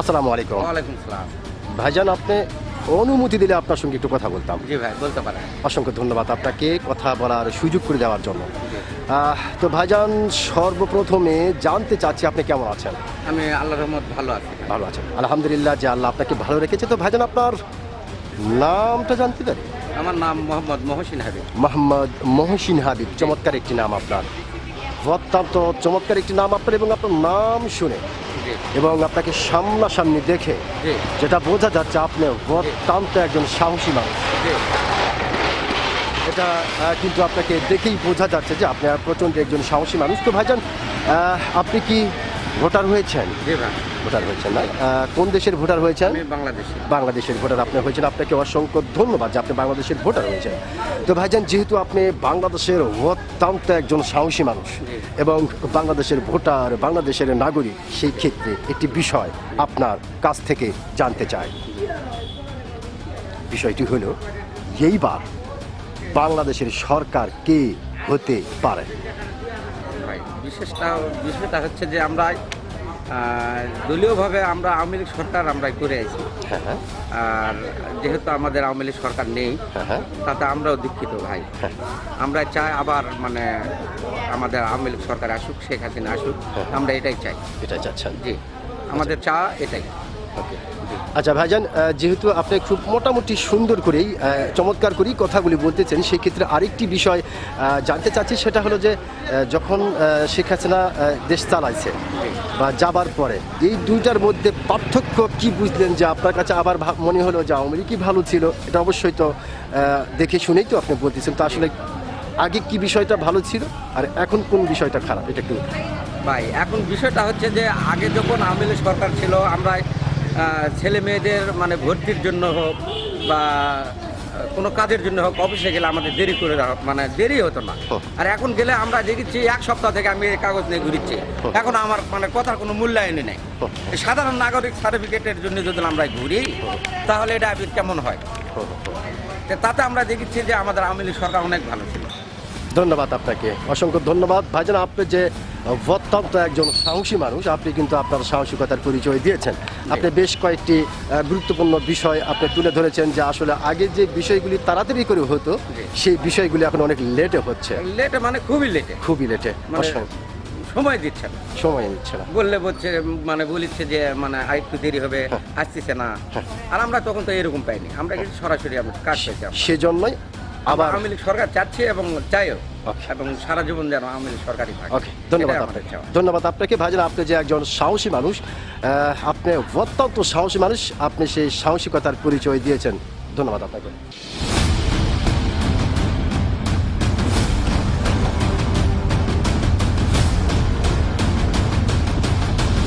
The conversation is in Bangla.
আসসালামু আলাইকুম। ওয়ালাইকুম সালাম। ভাইজান আপনি অনুমতি দিলে আপনার সঙ্গে একটু কথা বলতাম। জি ভাই বলতে পারেন। অসংখ্য ধন্যবাদ আপনাকে কথা বলার সুযোগ করে দেওয়ার জন্য। তো ভাইজান সর্বপ্রথমে জানতে চাচ্ছি আপনি কেমন আছেন? আমি আল্লাহর রহমত ভালো আছি। ভালো আছেন। আলহামদুলিল্লাহ যে আল্লাহ আপনাকে ভালো রেখেছে। তো ভাইজান আপনার নামটা জানতে পারি? আমার নাম মোহাম্মদ মহসিন হাবিব। মোহাম্মদ মহসিন হাবিব চমৎকার একটি নাম আপনার। অত্যন্ত চমৎকার একটি নাম আপনার এবং আপনার নাম শুনে এবং আপনাকে সামনাসামনি দেখে যেটা বোঝা যাচ্ছে আপনি অত্যন্ত একজন সাহসী মানুষ। এটা কিন্তু আপনাকে দেখেই বোঝা যাচ্ছে যে আপনি প্রচণ্ড একজন সাহসী মানুষ। তো ভাইজান আপনি কি ভোটার হয়েছেন? ভোটার হয়েছেন না? কোন দেশের ভোটার হয়েছেন? আমি বাংলাদেশি। বাংলাদেশের ভোটার আপনি হয়েছেন। আপনাকে অসংখ্য ধন্যবাদ যে আপনি বাংলাদেশের ভোটার হয়েছেন। তো ভাইজান যেহেতু আপনি বাংলাদেশের অত্যন্ত একজন সাহসী মানুষ এবং বাংলাদেশের ভোটার বাংলাদেশের নাগরিক সেই ক্ষেত্রে একটি বিষয় আপনার কাছ থেকে জানতে চাই। বিষয়টি হলো এইবার বাংলাদেশের সরকার কে হতে পারে? ভাই বিশেষটা বিষয়টা হচ্ছে যে আমরা দলীয়ভাবে আমরা আওয়ামী লীগ সরকার আমরা করে আছি হ্যাঁ হ্যাঁ। আর যেহেতু আমাদের আওয়ামী লীগ সরকার নেই হ্যাঁ তাতে আমরাও দীক্ষিত ভাই। আমরা চাই আবার মানে আমাদের আওয়ামী লীগ সরকার আসুক শেখ হাসিনা আসুক আমরা এটাই চাই। এটাই চাচ্ছেন। জি আমাদের চা এটাই। আচ্ছা ভাইজান যেহেতু আপনি খুব মোটামুটি সুন্দর করেই চমৎকার করেই কথাগুলি বলতেছেন সেই ক্ষেত্রে আরেকটি বিষয় জানতে চাচ্ছি সেটা হলো যে যখন শেখ হাসিনা দেশ চালাইছে বা যাবার পরে এই দুইটার মধ্যে পার্থক্য কি বুঝলেন যে আপনার কাছে আবার মনে হলো যে আওয়ামী লীগই ভালো ছিল? এটা অবশ্যই তো দেখে শুনেই তো আপনি বলতেছেন তো আসলে আগে কি বিষয়টা ভালো ছিল? আর এখন কোন বিষয়টা খারাপ? এটা একটু ভাই এখন বিষয়টা হচ্ছে যে আগে যখন আওয়ামী লীগ সরকার ছিল আমরা ছেলে মেয়েদের মানে ভর্তির জন্য হোক বা কোনো কাজের জন্য হোক অফিসে গেলে আমাদের দেরি করে মানে দেরি হতো না। আর এখন গেলে আমরা দেখেছি এক সপ্তাহ থেকে আমি এই কাগজ নিয়ে ঘুরিচ্ছি। এখন আমার মানে কথার কোনো মূল্যায়নই নেই। সাধারণ নাগরিক সার্টিফিকেটের জন্য যদি আমরা ঘুরি তাহলে এটা কেমন হয়? তো তাতে আমরা দেখেছি যে আমাদের আওয়ামী লীগ সরকার অনেক ভালো ছিল। ধন্যবাদ আপনাকে। অসংখ্য ধন্যবাদ। ভাইজান আপনি যে অত্যন্ত একজন সাহসী মানুষ আপনি কিন্তু আপনার সাহসিকতার পরিচয় দিয়েছেন। আপনি বেশ কয়েকটি গুরুত্বপূর্ণ বিষয় আপনি তুলে ধরেছেন যে আসলে আগে যে বিষয়গুলি তাড়াতাড়ি করে হতো সেই বিষয়গুলি এখন অনেক লেটে হচ্ছে। লেটে মানে খুবই লেটে। খুবই লেটে। মানে সময় দিচ্ছে না। সময় নিচ্ছে না। বললে বলছে মানে বলিচ্ছে যে মানে আর একটু দেরি হবে আসতেছে না। আর আমরা তখন তো এরকম পাইনি। আমরা কিন্তু সরাসরি আমরা কাজ পেয়েছি। সেজন্যই আবার আওয়ামী লীগ সরকার চাচ্ছে এবং চাইও এবং সারা জীবন যেন আওয়ামী লীগ সরকারই থাকে। ওকে ধন্যবাদ আপনাকে। ধন্যবাদ আপনাকে। ভাইজান আপনি যে একজন সাহসী মানুষ আপনি অত্যন্ত সাহসী মানুষ আপনি সেই সাহসিকতার পরিচয় দিয়েছেন। ধন্যবাদ আপনাকে।